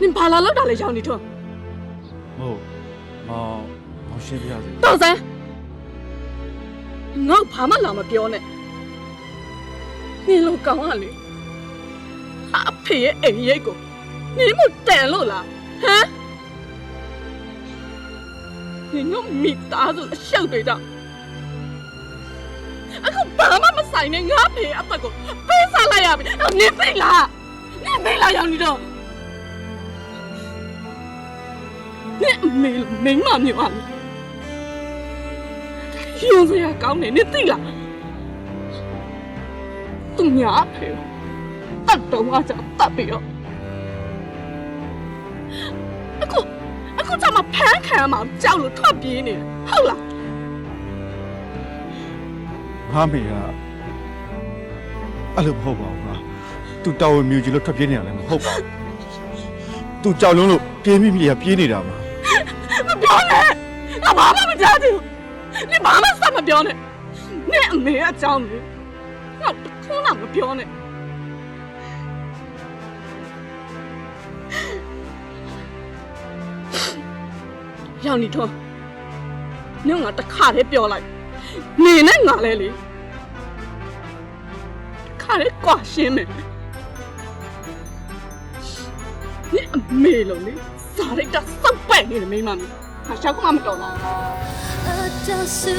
နင်ဘာလာလောက်တာလဲရောင်နေထွန်းဟုတ်မောင်မောင်ရှင်းပြရစေတော်စမ်းငေါ့ဘာမှလာမပြောနဲ့နင်လိုကောင်းရလေအဖေရဲ့အိမ်ရိတ်ကိုနင်မတန်လို့လားဟမ်နင်တို့မိသားစုအရှုပ်တွေတော့အခုဘာမှမဆိုင်နဲ့ငါဖေအသက်ကိုပေးစားလိုက်ရပြီအော်နင်သိလားနင်သိလားရောင်နေတော့ နင်အမေလိုမိန်းမမျိုးอ่ะရုံစရာကောင်းတယ်နင်သိလားသူညာအဖေတတ်တော့ငါကြောင့်တတ်ပြီးတော့အခုအခုကျမဖမ်းခံမှာကြောက်လို့ထွက်ပြေးနေတယ်ဟုတ်လားငါမေကအဲ့လိုမဟုတ်ပါဘူးကွာသူတော်ဝင်မြူကြီးလို့ထွက်ပြေးနေရလဲမဟုတ်ပါဘူးသူကြောက်လုံးလို့ပြေးမိမိရပြေးနေတာပါမပြောနဲ့ငါဘာမှမ ကြားသေးဘူးနင်ဘာမှစမပြောနဲ့နင်အမေအကြောင်းလေငါတခုမှမပြောနဲ့ရောင်နေတော့နင်ကတခါတည်းပြောလိုက်နေနဲ့ငါလဲလေတခါတည်းကွာရှင်းမယ်နင်အမေလုံးလေဇာရိတ်တာစောက်ပဲ့နေတယ်မိမမျိုး ငါရှောက်ကမှမတော်လားအတဆူ